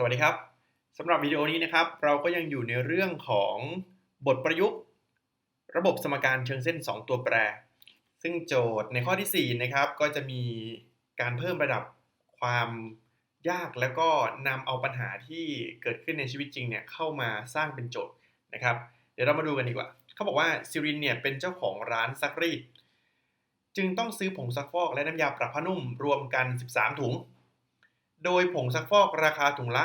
สวัสดีครับสำหรับวิดีโอนี้นะครับ เราก็ยังอยู่ในเรื่องของบทประยุกต์ ระบบสมการเชิงเส้น 2 ตัวแปร ซึ่งโจทย์ในข้อที่ 4 นะครับ ก็จะมีการเพิ่มระดับความยากแล้วก็นำเอาปัญหาที่เกิดขึ้นในชีวิตจริงเนี่ยเข้ามาสร้างเป็นโจทย์นะครับ เดี๋ยวเรามาดูกันดีกว่า เขาบอกว่าซิรินเนี่ยเป็นเจ้าของร้านซักรีดจึงต้องซื้อผงซักฟอกและน้ำยาปรับผ้านุ่มรวมกัน 13 ถุง โดยผงซักฟอกราคาถุงละ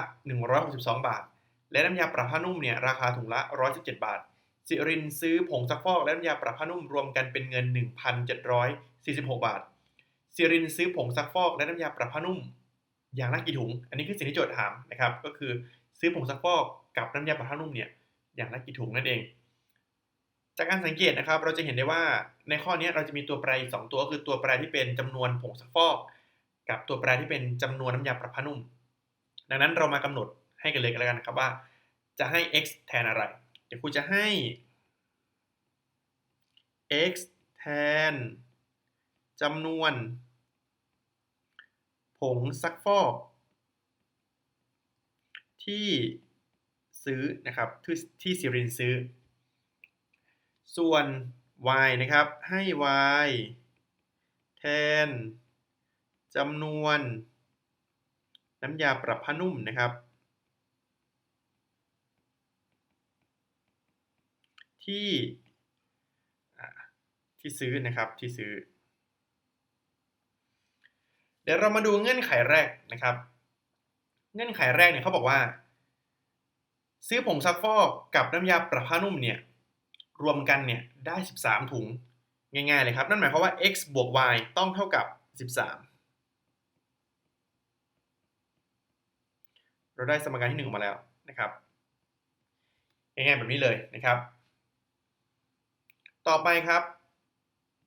162 บาท และน้ำยาปรับผ้านุ่มเนี่ยราคาถุงละ 117 บาท สิรินซื้อผงซักฟอกและน้ำยาปรับผ้านุ่มรวมกันเป็นเงิน 1,746 บาท สิรินซื้อผงซักฟอกและน้ำยาปรับผ้านุ่ม อย่างละกี่ถุง อันนี้คือสิ่งที่โจทย์ถามนะครับ ก็คือซื้อผงซักฟอกกับน้ำยาปรับผ้านุ่มเนี่ยอย่างละกี่ถุงนั่นเอง จากการสังเกตนะครับ เราจะเห็นได้ว่าในข้อนี้เราจะมีตัวแปรอีกสองตัวก็คือตัวแปรที่เป็นจำนวนผงซักฟอก กับตัวแปรที่เป็นจำนวนน้ำยาปรับผ้านุ่ม ดังนั้นเรามากำหนดให้กันเลยกันแล้วกันนะครับว่า จะให้ x แทนอะไร เดี๋ยวครูจะให้ x แทนจำนวน ผงซักฟอกที่ซื้อนะครับที่ที่ซิรินซื้อ ส่วน y นะครับให้ y แทน จำนวนน้ำยาปรับผ้านุ่มนะครับ ที่ที่ซื้อนะครับที่ซื้อ เดี๋ยวเรามาดูเงื่อนไขแรกนะครับ เงื่อนไขแรกเนี่ยเขาบอกว่า ซื้อผงซักฟอกกับน้ำยาปรับผ้านุ่มเนี่ยรวมกันเนี่ยได้ 13 ถุงง่ายๆเลยครับ นั่นหมายความว่า x บวก y ต้องเท่ากับ 13 เราได้สมการที่1ออกมาแล้วนะครับง่ายๆแบบนี้เลยนะครับ ต่อไปครับ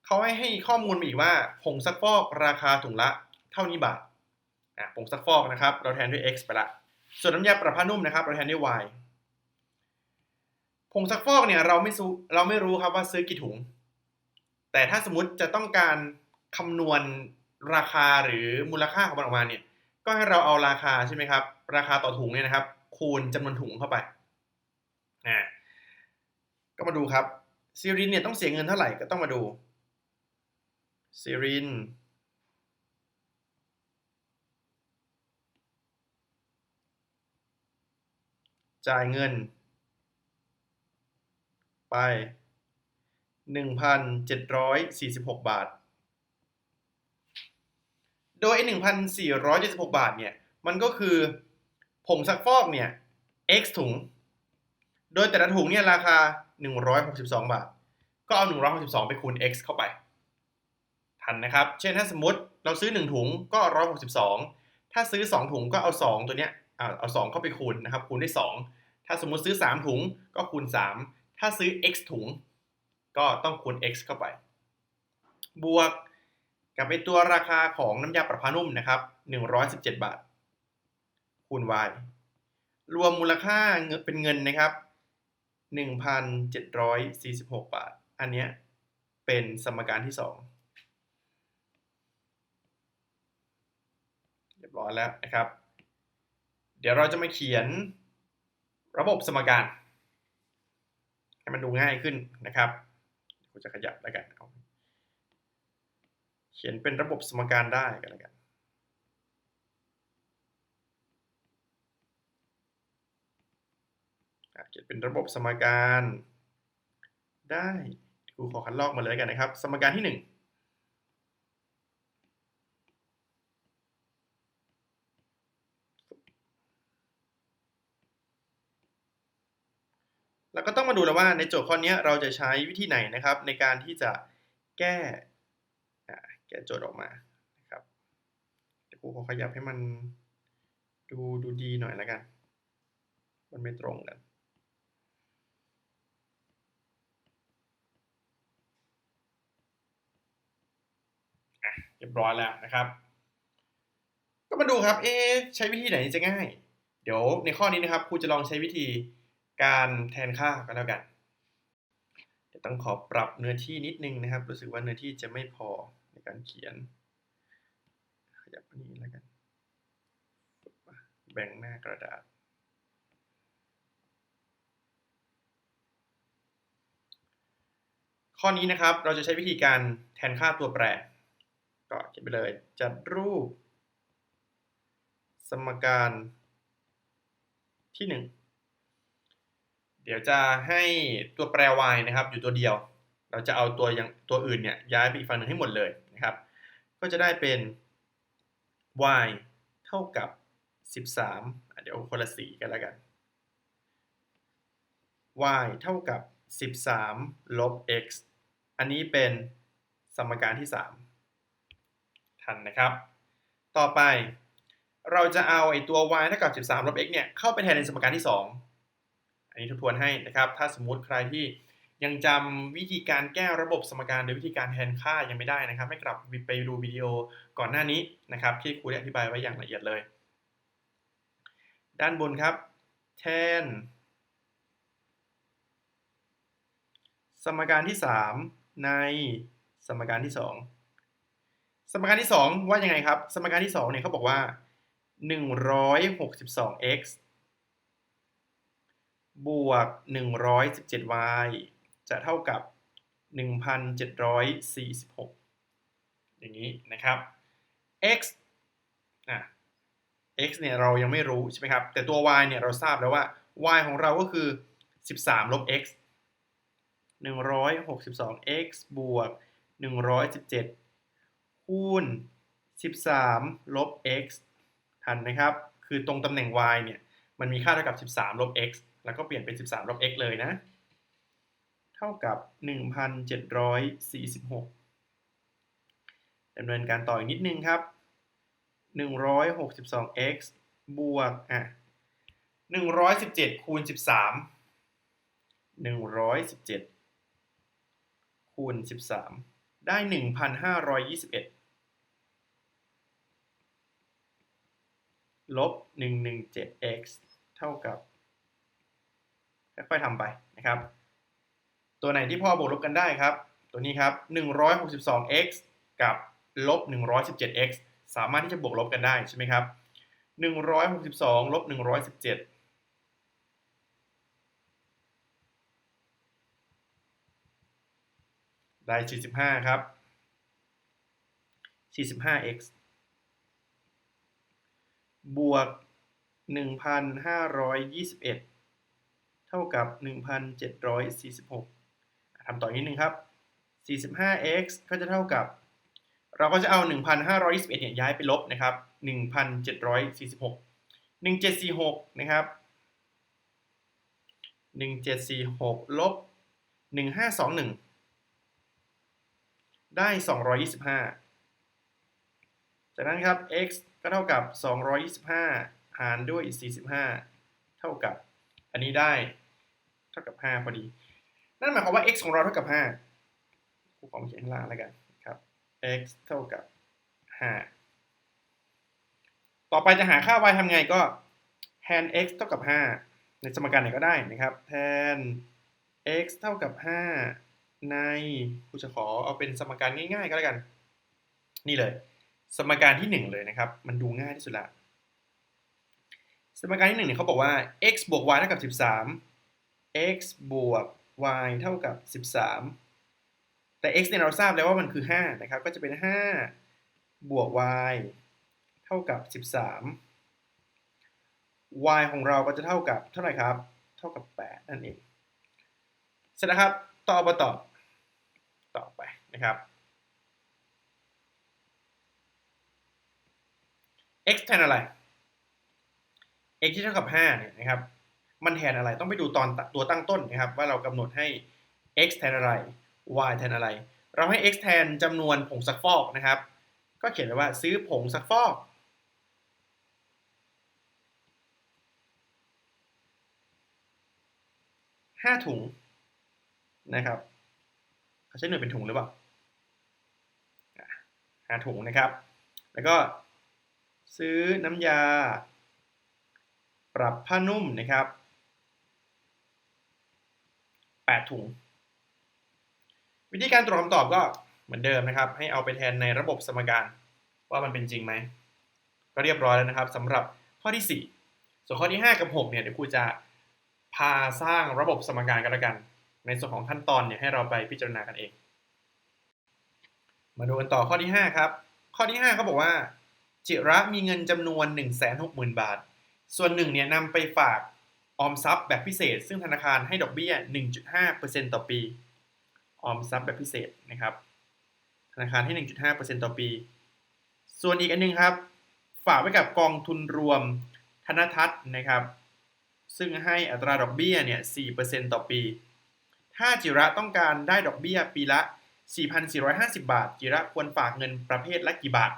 เขาให้ให้ข้อมูลมาอีกว่าผงซักฟอกราคาถุงละเท่านี้บาทอะผงซักฟอกนะครับ เราแทนด้วย x ไปละ ส่วนน้ำยาปรับผ้านุ่มนะครับ เราแทนด้วย y ผงซักฟอกเนี่ยเราไม่รู้เราไม่รู้ครับว่าซื้อกี่ถุง แต่ถ้าสมมติจะต้องการคำนวณราคาหรือมูลค่าของมันออกมาเนี่ย ก็ให้เราเอาราคาใช่ไหมครับ ราคาต่อถุงเนี่ยนะครับ คูณจำนวนถุงเข้าไปอ่าก็มาดูครับซีรินเนี่ยต้องเสียเงินเท่าไหร่ก็ต้องมาดูซีรินจ่ายเงิน ไป 1,746 บาท โดย1,476บาทเนี่ย มันก็คือผงซักฟอกเนี่ย x ถุง โดยแต่ละถุงเนี่ยราคา162บาท ก็เอา162ไปคูณ x เข้าไป ทันนะครับ เช่นถ้าสมมติเราซื้อ1ถุงก็162ถ้าซื้อ2ถุงก็เอา2ตัวเนี้ยเอา2เข้าไปคูณนะครับ คูณด้วย2ถ้าสมมติซื้อ3ถุงก็คูณ3ถ้าซื้อ x ถุง ก็ต้องคูณ x เข้าไป บวก กับไปตัวราคาของน้ำยาปรับผ้านุ่มนะครับ 117 บาท คูณ y รวมมูลค่าเป็นเงินนะครับ 1,746 บาท อันนี้เป็นสมการที่ 2 เรียบร้อยแล้วนะครับ เดี๋ยวเราจะมาเขียนระบบสมการ ให้มันดูง่ายขึ้นนะครับกูจะขยับแล้วกันเอา เขียนเป็นระบบสมการได้กันแล้วกันเขียนเป็นระบบสมการได้ครูขอคัดลอกมาเลยกันนะครับ สมการที่ 1แล้วก็ต้องมาดูแล้วว่าในโจทย์ข้อนี้เราจะใช้วิธีไหนนะครับ ในการที่จะแก้ แก้โจทย์ออกมานะครับเดี๋ยวครูขอขยับให้มันดูดูดีหน่อยแล้วกัน มันไม่ตรงกันเรียบร้อยแล้วนะครับ ก็มาดูครับ เอ๊ใช้วิธีไหนจะง่าย เดี๋ยวในข้อนี้นะครับครูจะลองใช้วิธีการแทนค่าก็แล้วกัน เดี๋ยวต้องขอปรับเนื้อที่นิดนึงนะครับ รู้สึกว่าเนื้อที่จะไม่พอ การเขียน ขยับอันนี้แล้วกัน แบ่งหน้ากระดาษ ข้อนี้นะครับเราจะใช้วิธีการแทนค่าตัวแปร ก็เขียนไปเลย จัดรูป สมการที่ 1เดี๋ยวจะให้ตัวแปร y นะครับอยู่ตัวเดียว เราจะเอาตัวอย่างตัวอื่นเนี่ยย้ายไปอีกฝั่งหนึ่งให้หมดเลย ก็จะได้เป็น y เท่ากับ 13 เดี๋ยวคนละสีกันแล้วกัน y เท่ากับ 13 ลบ x อันนี้เป็นสมการที่ 3 ทันนะครับ ต่อไปเราจะเอาไอ้ตัว y เท่ากับ 13 ลบ x เนี่ย เข้าไปแทนในสมการที่ 2 อันนี้ทบทวนให้นะครับ ถ้าสมมุติใครที่ ยังจำวิธีการแก้ระบบสมการโดยวิธีการแทนค่ายังไม่ได้นะครับ ให้กลับไปดูวิดีโอก่อนหน้านี้นะครับ ที่ครูได้อธิบายไว้อย่างละเอียดเลย ด้านบนครับ แทน สมการที่ 3 ในสมการที่ 2 สมการที่ 2 ว่ายังไงครับ สมการที่2เนี่ยเขาบอกว่า 162x บวก 117y จะเท่ากับ 1,746 อย่างนี้นะครับ x อะ x เนี่ยเรายังไม่รู้ใช่ไหมครับ แต่ตัว y เนี่ยเราทราบแล้วว่า y ของเราก็คือ 13 ลบ x 162x บวก 117 คูณ 13 ลบ x ทันนะครับ คือตรงตำแหน่ง y เนี่ย มันมีค่าเท่ากับ 13 ลบ x แล้วก็เปลี่ยนเป็น 13 ลบ x เลยนะ เท่ากับ 1,746ดำเนินการต่ออีกนิดนึงครับ 162x บวกอะ117คูณ13 117คูณ13 ได้ 1,521 ลบ 117x เท่ากับค่อยๆทำไปนะครับ ตัวไหนที่พ่อบวกลบกันได้ครับ ตัวนี้ครับ 162x กับลบ 117x สามารถที่จะบวกลบกันได้ใช่ไหมครับ 162ลบ117ได้ 45 ครับ 45x บวก 1,521 เท่ากับ 1,746 ทำต่ออีกนิดนึงครับ 45x ก็จะเท่ากับ เราก็จะเอา 1,521เนี่ยย้ายไปลบนะครับ 1,746 1746 นะครับ 1746 ลบ 1521 ได้ 225 จากนั้นครับ x ก็เท่ากับ 225 หารด้วย 45 เท่ากับ อันนี้ได้ เท่ากับ 5 พอดี นั่นหมายความว่า x ของเราเท่ากับ5ครูขอเขียนข้างล่างแล้วกันครับ x เท่ากับ 5 ต่อไปจะหาค่า y ทำไงก็แทน x เท่ากับ 5 ในสมการไหนก็ได้นะครับแทน x เท่ากับ 5 ในครูจะขอเอาเป็นสมการง่ายๆก็แล้วกัน นี่เลย สมการที่ 1 เลยนะครับ มันดูง่ายที่สุดละสมการที่1เนี่ยเขาบอกว่า x บวก y เท่ากับ 13 x บวก y เท่ากับ 13 แต่ x เนี่ยเราทราบแล้วว่ามันคือ 5 นะครับ ก็จะเป็น 5 บวก y เท่ากับ 13 y ของเราก็จะเท่ากับเท่าไหร่ครับ เท่ากับ 8 นั่นเอง เสร็จแล้วครับ ต่อมาต่อต่อไปนะครับ x แทนอะไร x ที่เท่ากับ 5 เนี่ยนะครับ มันแทนอะไรต้องไปดูตอนตัวตั้งต้นนะครับ ว่าเรากำหนดให้ x แทนอะไร y แทนอะไร เราให้ x แทนจำนวนผงซักฟอกนะครับ ก็เขียนไว้ว่าซื้อผงซักฟอก ห้าถุงนะครับเขาใช้หน่วยเป็นถุงหรือเปล่าห้าถุงนะครับ แล้วก็ซื้อน้ำยา ปรับผ้านุ่มนะครับ 8 ถุง วิธีการตรวจคำตอบก็เหมือนเดิมนะครับ ให้เอาไปแทนในระบบสมการว่ามันเป็นจริงไหม ก็เรียบร้อยแล้วนะครับสำหรับข้อที่ส่วนข้อที่ 5 กับ 6 เนี่ยเดี๋ยวครูจะพาสร้างระบบสมการกันล้วกัน ในส่วนของขั้นตอนเนี่ยให้เราไปพิจารณากันเอง มาดูกันต่อข้อที่ 5 ครับ ข้อที่ 5 เขาบอกว่า จิระมีเงินจำนวน 160,000 บาท ส่วนหนึ่งเนี่ยนำไปฝาก ออมทรัพย์แบบพิเศษ ซึ่งธนาคารให้ดอกเบี้ย 1.5%ต่อปี ออมทรัพย์แบบพิเศษนะครับ ธนาคารให้ 1.5%ต่อปี ส่วนอีกอันนึงครับ ฝากไว้กับกองทุนรวมธนทัศน์นะครับ ซึ่งให้อัตราดอกเบี้ยเนี่ย 4%ต่อปี ถ้าจิระต้องการได้ดอกเบี้ยปีละ 4,450 บาท จิระควรฝากเงินประเภทละกี่บาท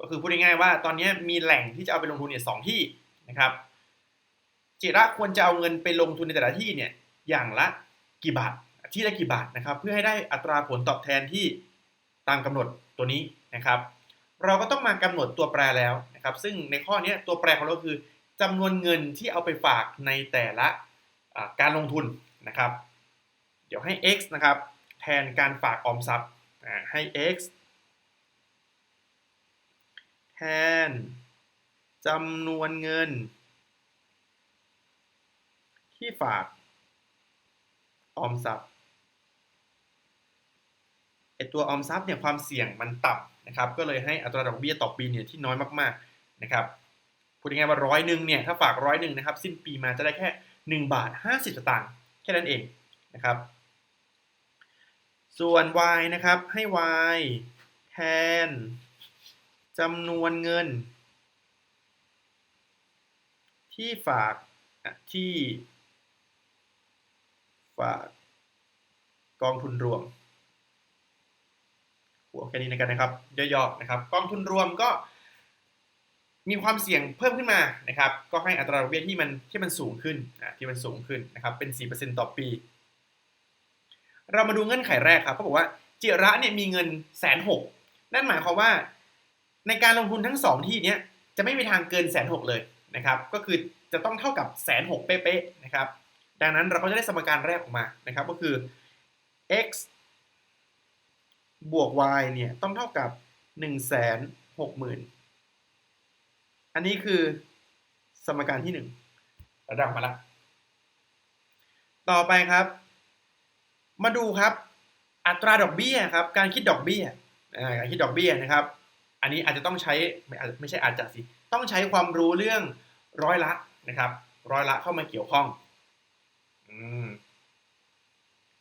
ก็คือพูดง่ายๆว่าตอนนี้มีแหล่งที่จะเอาไปลงทุนเนี่ยสองที่นะครับ จิระควรจะเอาเงินไปลงทุนในแต่ละที่เนี่ยอย่างละกี่บาทที่ละกี่บาทนะครับ เพื่อให้ได้อัตราผลตอบแทนที่ตามกำหนดตัวนี้นะครับ เราก็ต้องมากำหนดตัวแปรแล้วนะครับ ซึ่งในข้อนี้ตัวแปรของเราคือจำนวนเงินที่เอาไปฝากในแต่ละการลงทุนนะครับ เดี๋ยวให้ x นะครับแทนการฝากออมทรัพย์ให้ x แทนจำนวนเงิน ที่ฝาก ออมทรัพย์ไอตัวออมทรัพย์เนี่ยความเสี่ยงมันต่ำนะครับ ก็เลยให้อัตราดอกเบี้ยต่อปีเนี่ยที่น้อยมากๆนะครับพูดง่ายๆว่าร้อยหนึ่งเนี่ยถ้าฝากร้อยหนึ่งนะครับสิ้นปีมาจะได้แค่ 1 บาท 50สตางค์แค่นั้นเองนะครับ ส่วน y นะครับให้ y แทนจำนวนเงิน ที่ฝากที่ ฝากกองทุนรวมหัวแค่นี้กันนะครับย่อๆนะครับ กองทุนรวมก็มีความเสี่ยงเพิ่มขึ้นมานะครับ ก็ให้อัตราดอกเบี้ยที่มันที่มันสูงขึ้นนะที่มันสูงขึ้นนะครับ เป็น 4%ต่อปี เรามาดูเงื่อนไขแรกครับเขาบอกว่าจิระเนี่ยมีเงินแสนหกนั่นหมายความว่า ในการลงทุนทั้ง2ที่นี้จะไม่มีทางเกินแสนหกเลยนะครับ ก็คือจะต้องเท่ากับแสนหกเป๊ะๆนะครับ ดังนั้นเราก็จะได้สมการแรกออกมานะครับ ก็คือ x บวก y เนี่ยต้องเท่ากับ 1 6 0 0 0 0อันนี้คือสมการที่1ระดับมาละ ต่อไปครับ มาดูครับ อัตราดอกเบี้ยครับ การคิดดอกเบี้ยการคิดดอกเบี้ยนะครับ อันนี้อาจจะต้องใช้ไม่ไม่ใช่อาจจะสิ ต้องใช้ความรู้เรื่องร้อยละนะครับ ร้อยละเข้ามาเกี่ยวข้อง อืม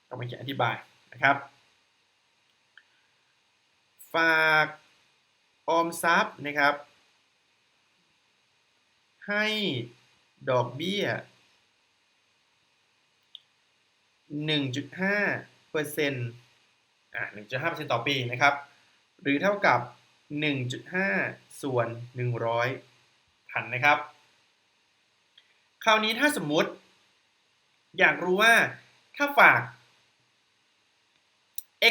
ต้องมาเขียนอธิบายนะครับ ฝากออมทรัพย์นะครับ ให้ดอกเบี้ย 1.5เปอร์เซ็นต์อ่า1.5เปอร์เซ็นต์ต่อปีนะครับ หรือเท่ากับ 1.5 ส่วน 100พันนะครับ คราวนี้ถ้าสมมุติ อยากรู้ว่าถ้าฝาก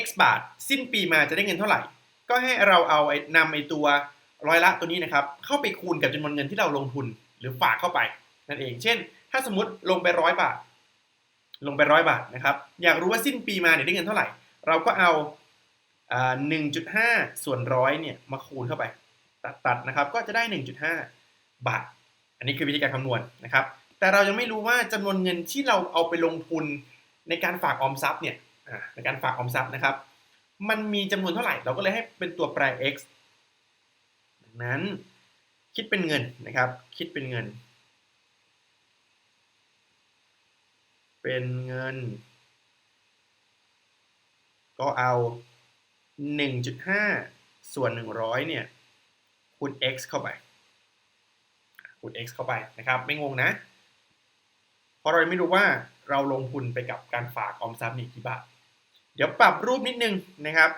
x บาท สิ้นปีมาจะได้เงินเท่าไหร่ ก็ให้เราเอานำไอตัวร้อยละตัวนี้นะครับ เข้าไปคูณกับจำนวนเงินที่เราลงทุนหรือฝากเข้าไปนั่นเอง เช่น ถ้าสมมติลงไปร้อยบาท ลงไปร้อยบาทนะครับ อยากรู้ว่าสิ้นปีมาเนี่ยได้เงินเท่าไหร่ เราก็เอาหนึ่งจุดห้าส่วนร้อยเนี่ยมาคูณเข้าไป ตัดตัดนะครับ ก็จะได้หนึ่งจุดห้าบาท อันนี้คือวิธีการคำนวณนะครับ แต่เรายังไม่รู้ว่าจำนวนเงินที่เราเอาไปลงทุนในการฝากออมทรัพย์เนี่ยในการฝากออมทรัพย์นะครับ มันมีจำนวนเท่าไหร่เราก็เลยให้เป็นตัวแปร x ดังนั้นคิดเป็นเงินนะครับ คิดเป็นเงิน เป็นเงิน ก็เอา 1.5 ส่วน 100 เนี่ยคูณ x เข้าไปคูณ x เข้าไปนะครับ ไม่งงนะ เพราะเราไม่รู้ว่าเราลงทุนไปกับการฝากออมทรัพย์นี่กี่บาทเดี๋ยวปรับรูปนิดนึงนะครับ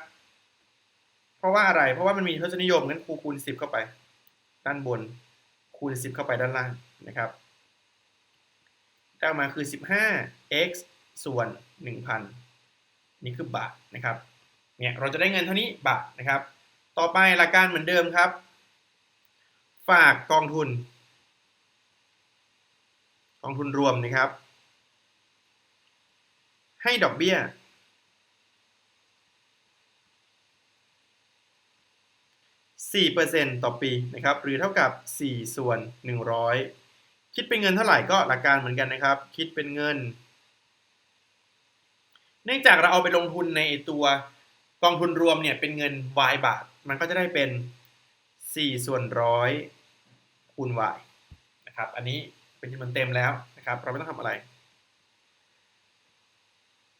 เพราะว่าอะไร เพราะว่ามันมีทศนิยมงั้นครูคูณ 10 เข้าไป ด้านบน คูณ 10 เข้าไปด้านล่างนะครับได้มาคือ 15 x ส่วน 1,000 นี่คือบาทนะครับ เนี่ยเราจะได้เงินเท่านี้บาทนะครับ ต่อไปหลักการเหมือนเดิมครับ ฝากกองทุน องทุนรวมนะครับ ให้ดอกเบี้ย 4%ต่อปีนะครับ หรือเท่ากับ 4 ส่วน 100 คิดเป็นเงินเท่าไหร่ก็หลักการเหมือนกันนะครับ คิดเป็นเงิน เนื่องจากเราเอาไปลงทุนในตัวกองทุนรวมเนี่ยเป็นเงิน y บาท มันก็จะได้เป็น 4 ส่วนร้อยคูณ y นะครับ อันนี้ เป็นจำนวนเต็มแล้วนะครับ เราไม่ต้องทำอะไร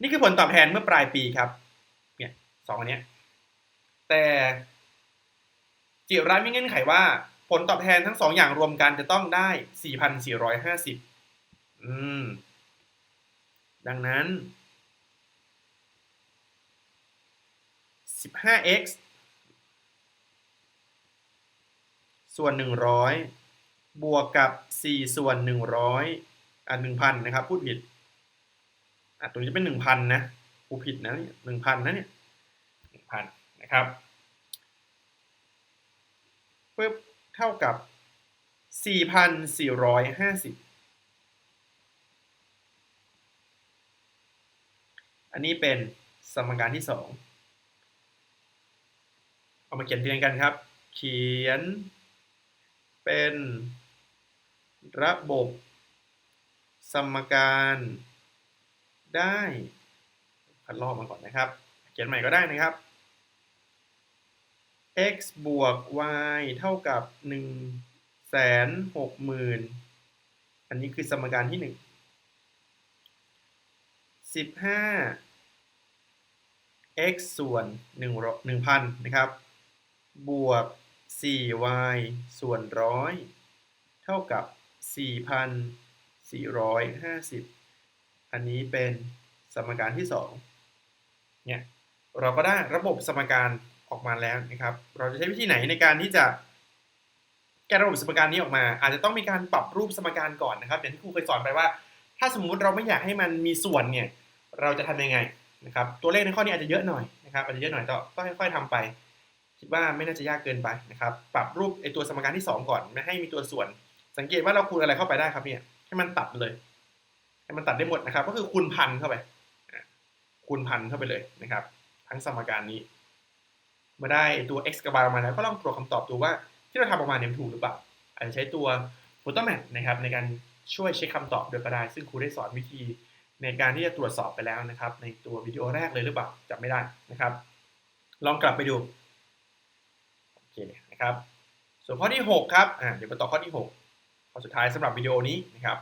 นี่คือผลตอบแทนเมื่อปลายปีครับ เนี่ยสองอันนี้แต่จิรัตมีเงื่อนไขว่า ผลตอบแทนทั้งสองอย่างรวมกันจะต้องได้ 4,450 อืม ดังนั้น 15x ส่วน 100 บวกกับ 4 ส่วน 100 อะ1,000 นะครับ พูดผิด อะ ตรงนี้จะเป็น 1,000 นะพูดผิดนะเนี่ย1,000 นะเนี่ย1,000 นะครับปึ๊บเท่ากับ 4,450อันนี้เป็นสมการที่ 2 เอามาเขียนเรียงกันครับ เขียนเป็น ระบบ สมการ ได้คัดลอกมาก่อนนะครับ เขียนใหม่ก็ได้นะครับ x บวก y เท่ากับ1แสนหกหมื่นอันนี้คือสมการที่ 1 15 x ส่วน1 1,000 นะครับ บวก 4y ส่วนร้อยเท่ากับ 4,450 อันนี้เป็นสมการที่2เนี่ยเราก็ได้ระบบสมการออกมาแล้วนะครับ เราจะใช้วิธีไหนในการที่จะแก้ระบบสมการนี้ออกมา อาจจะต้องมีการปรับรูปสมการก่อนนะครับอย่างที่ครูเคยสอนไปว่า ถ้าสมมุติเราไม่อยากให้มันมีส่วนเนี่ยเราจะทำยังไงนะครับ ตัวเลขในข้อนี้อาจจะเยอะหน่อยนะครับอาจจะเยอะหน่อยก็ต้องค่อยๆทำไป คิดว่าไม่น่าจะยากเกินไปนะครับ ปรับรูปไอตัวสมการที่ 2 ก่อนไม่ให้มีตัวส่วน สังเกตว่าเราคูณอะไรเข้าไปได้ครับเนี่ย ให้มันตัดเลย ให้มันตัดได้หมดนะครับ ก็คือคูณพันเข้าไปคูณพันเข้าไปเลยนะครับ ทั้งสมการนี้มื่อได้ตัว x กับ y ออกมาแล้วก็ลองตรวจคำตอบดูว่าที่เราทำออกมาเนี่ยถูกหรือเปล่า อาจจะใช้ตัว photomat นะครับในการช่วยเช็คคำตอบโดยก็ได้ ซึ่งครูได้สอนวิธีในการที่จะตรวจสอบไปแล้วนะครับ ในตัววิดีโอแรกเลยหรือเปล่าจำไม่ได้นะครับ ลองกลับไปดูโอเคนะครับ ส่วนข้อที่ 6 ครับอ่าเดี๋ยวมาต่อข้อที่ 6 ข้อสุดท้ายสำหรับวิดีโอนี้นะครับ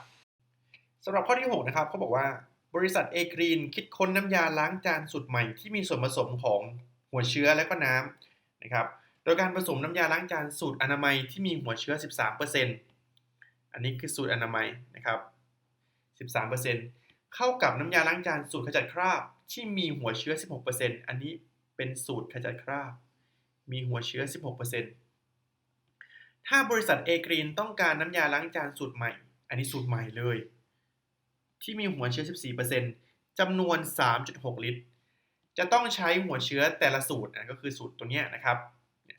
สำหรับข้อที่ 6 นะครับเขาบอกว่าบริษัทเอกรีนคิดค้นน้ำยาล้างจานสูตรใหม่ที่มีส่วนผสมของหัวเชื้อและก็น้ำนะครับโดยการผสมน้ำยาล้างจานสูตรอนามัยที่มีหัวเชื้อ 13%อันนี้คือสูตรอนามัยนะครับ 13%เข้ากับน้ำยาล้างจานสูตรขจัดคราบที่มีหัวเชื้อ 16%อันนี้เป็นสูตรขจัดคราบ มีหัวเชื้อ 16% ถ้าบริษัทเอกรีนต้องการน้ำยาล้างจานสูตรใหม่ อันนี้สูตรใหม่เลย ที่มีหัวเชื้อ 14%จำนวน 3.6 ลิตร จะต้องใช้หัวเชื้อแต่ละสูตรนะก็คือสูตรตัวเนี้ยนะครับ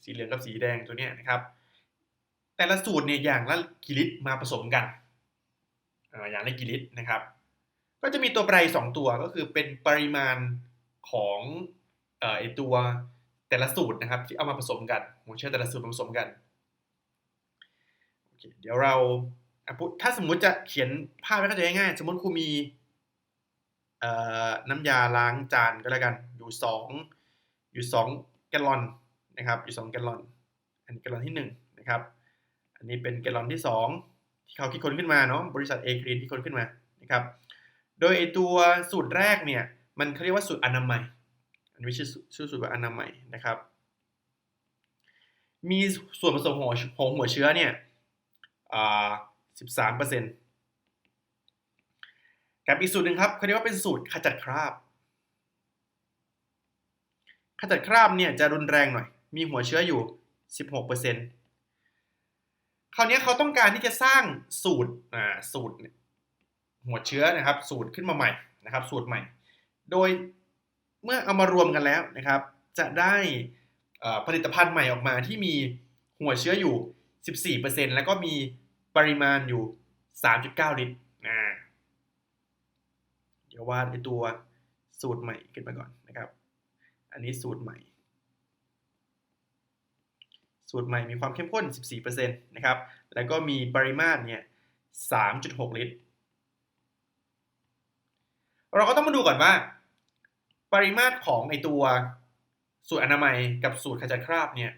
สีเหลืองกับสีแดงตัวเนี้ยนะครับ แต่ละสูตรเนี่ยอย่างละกี่ลิตรมาผสมกัน อย่างละกี่ลิตรนะครับ ก็จะมีตัวแปรสองตัวก็คือเป็นปริมาณของไอตัวแต่ละสูตรนะครับที่เอามาผสมกันหัวเชื้อแต่ละสูตรผสมกัน เดี๋ยวเราถ้าสมมุติจะเขียนภาพให้เข้าใจง่ายๆสมมติครูมีน้ำยาล้างจานก็แล้วกัน อยู่สองอยู่สองแกลลอนนะครับ อยู่สองแกลลอน อันนี้แกลลอนที่หนึ่งนะครับ อันนี้เป็นแกลลอนที่สองที่เขาคิดค้นขึ้นมาเนาะบริษัทเอครีนที่ค้นขึ้นมานะครับ โดยตัวสูตรแรกเนี่ยมันเขาเรียกว่าสูตรอนามัย อันนี้ชื่อชื่อสูตรว่าอนามัยนะครับ มีส่วนผสมของของหัวเชื้อเนี่ย อ่าสิบสามเปอร์เซ็นต์กับอีกสูตรหนึ่งครับเขาเรียกว่าเป็นสูตรขจัดคราบ ขจัดคราบเนี่ยจะรุนแรงหน่อย มีหัวเชื้ออยู่ 16%คราวนี้เขาต้องการที่จะสร้างสูตรอ่าสูตรหัวเชื้อนะครับ สูตรขึ้นมาใหม่นะครับ สูตรใหม่ โดยเมื่อเอามารวมกันแล้วนะครับ จะได้ผลิตภัณฑ์ใหม่ออกมาที่มีหัวเชื้ออยู่ 14%แล้วก็มีปริมาณอยู่ 3.9 ลิตรอ่าเดี๋ยววาดไอตัวสูตรใหม่ขึ้นมาก่อนนะครับ อันนี้สูตรใหม่ สูตรใหม่มีความเข้มข้น 14%นะครับ แล้วก็มีปริมาตรเนี่ย 3.6 ลิตร เราก็ต้องมาดูก่อนว่า ปริมาตรของไอตัวสูตรอนามัยกับสูตรขจัดคราบเนี่ย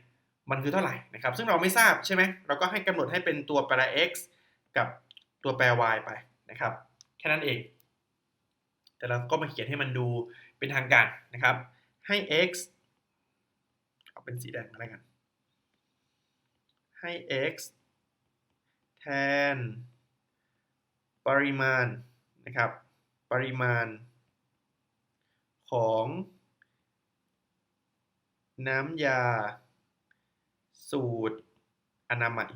มันคือเท่าไหร่นะครับ ซึ่งเราไม่ทราบใช่ไหมเราก็ให้กำหนดให้เป็นตัวแปร x กับตัวแปร y ไปนะครับ แค่นั้นเอง แต่เราก็มาเขียนให้มันดูเป็นทางการนะครับ ให้ x เอาเป็นสีแดงอะไรกัน ให้ x แทน ปริมาณนะครับ ปริมาณ ของ น้ำยา สูตรอนามัย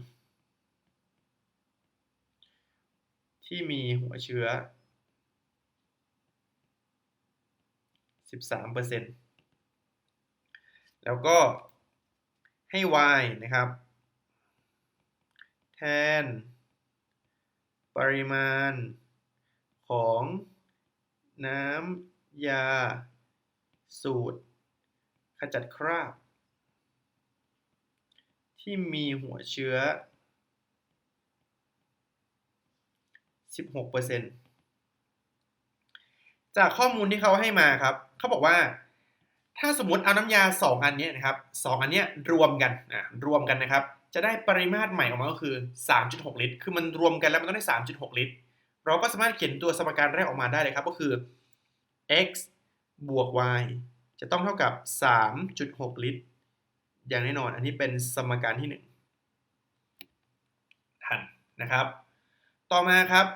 ที่มีหัวเชื้อ 13%แล้วก็ให้ y นะครับ แทน ปริมาณของน้ำยาสูตร ขจัดคราบ ที่มีหัวเชื้อ 16%จากข้อมูลที่เขาให้มาครับ เขาบอกว่าถ้าสมมติเอาน้ำยา 2 อันนี้นะครับ 2 อันนี้รวมกันนะรวมกันนะครับ จะได้ปริมาตรใหม่ออกมาก็คือ 3.6 ลิตร คือมันรวมกันแล้วมันต้องได้ 3.6 ลิตร เราก็สามารถเขียนตัวสมการแรกออกมาได้เลยครับ ก็คือ x บวก y จะต้องเท่ากับ 3.6 ลิตร อย่างแน่นอน อันนี้เป็นสมการที่ 1 ทันนะครับ ต่อมาครับ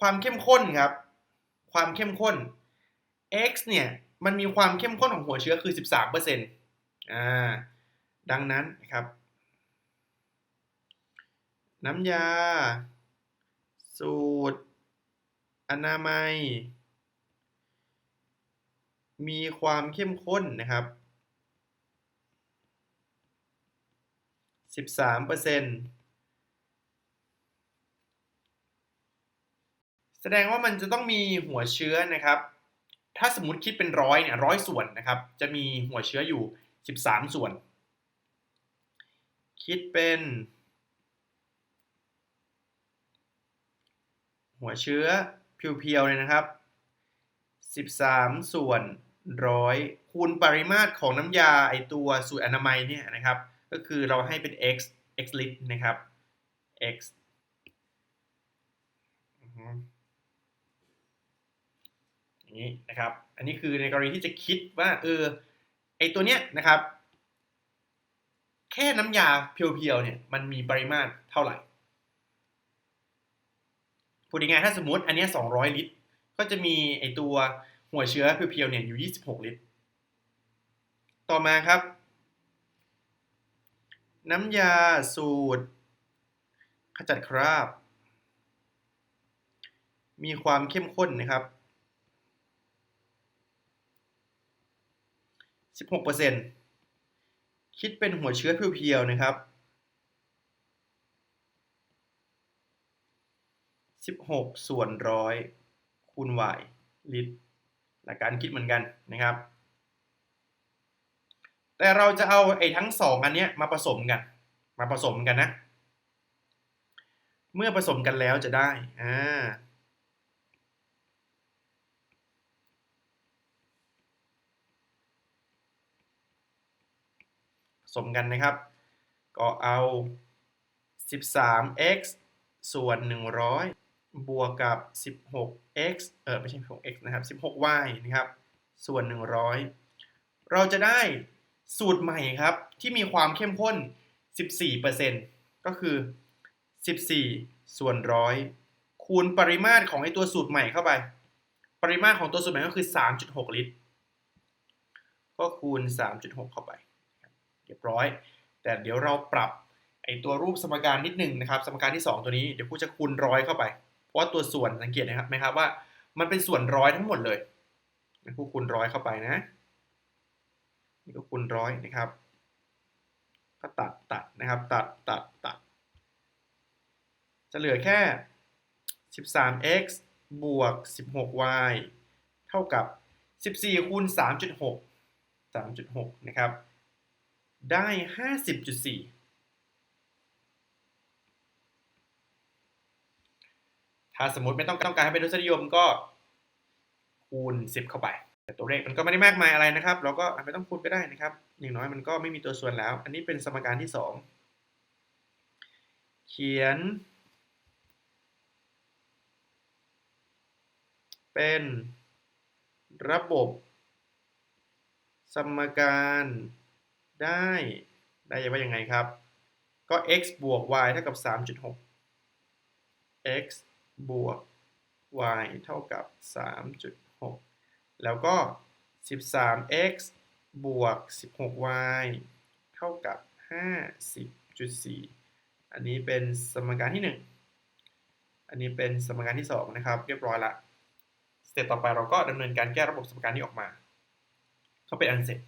ความเข้มข้นครับ ความเข้มข้น x เนี่ยมันมีความเข้มข้นของหัวเชื้อคือ 13%อ่า ดังนั้นนะครับ น้ำยา สูตร อนามัย มีความเข้มข้นนะครับ 13%แสดงว่ามันจะต้องมีหัวเชื้อนะครับ ถ้าสมมติคิดเป็นร้อยเนี่ยร้อยส่วนนะครับ จะมีหัวเชื้ออยู่ 13 ส่วน คิดเป็น หัวเชื้อเพียวๆเลยนะครับ 13 ส่วน ร้อยคูณปริมาตรของน้ำยาไอตัวสูตรอนามัยเนี่ยนะครับ ก็คือเราให้เป็น x x ลิตรนะครับ x อย่างนี้นะครับ อันนี้คือในกรณีที่จะคิดว่าเออไอตัวเนี้ยนะครับ แค่น้ำยาเพียวๆเนี่ยมันมีปริมาตรเท่าไหร่พูดง่ายๆถ้าสมมติอันนี้200 ลิตร ก็จะมีไอตัว หัวเชื้อเพียวๆเนี่ยอยู่ 26 ลิตร ต่อมาครับ น้ำยาสูตร ขจัดคราบ มีความเข้มข้นนะครับ 16%คิดเป็นหัวเชื้อเพียวๆนะครับ 16 ส่วนร้อยคูณ y ลิตร หลักการคิดเหมือนกันนะครับ แต่เราจะเอาไอ้ทั้งสองอันนี้มาผสมกัน มาผสมกันนะ เมื่อผสมกันแล้วจะได้อ่าผสมกันนะครับ ก็เอา 13x ส่วน 100 บวกกับ 16x เออไม่ใช่ 16x นะครับ 16y นะครับ ส่วน 100 เราจะได้สูตรใหม่ครับ ที่มีความเข้มข้น 14%ก็คือ 14 ส่วนร้อยคูณปริมาตรของไอตัวสูตรใหม่เข้าไป ปริมาตรของตัวสูตรใหม่ก็คือ 3.6 ลิตร ก็คูณ 3.6 เข้าไป เรียบร้อย แต่เดี๋ยวเราปรับไอตัวรูปสมการนิดหนึ่งนะครับ สมการที่ 2 ตัวนี้ เดี๋ยวครูจะคูณร้อยเข้าไป ราะว่าตัวส่วนสังเกตนะครับไหมครับว่า มันเป็นส่วนร้อยทั้งหมดเลยครูคูณร้อยเข้าไปนะ นี่ก็คูณร้อยนะครับ ก็ตัดตัดนะครับ ตัดตัดตัด จะเหลือแค่ 13x บวก 16y เท่ากับ 14คูณ3.6 3.6 นะครับ ได้ 50.4 ถ้า สมมติไม่ต้องต้องการให้เป็นทศนิยมก็คูณ 10 เข้าไป แต่ตัวเลขมันก็ไม่ได้มากมายอะไรนะครับ เราก็ไม่ต้องคูณก็ได้นะครับ อย่างน้อยมันก็ไม่มีตัวส่วนแล้ว อันนี้เป็นสมการที่ 2 เขียน เป็นระบบสมการได้ได้ว่ายังไงครับ ก็ x บวก y เท่ากับ 3.6 x บวก y เท่ากับ 3.6 แล้วก็ 13x บวก 16y เท่ากับ 50.4 อันนี้เป็นสมการที่ 1 อันนี้เป็นสมการที่ 2 นะครับ เรียบร้อยละ สเต็ปต่อไปเราก็ดำเนินการแก้ระบบสมการนี้ออกมา เขาเป็นอันเสร็จ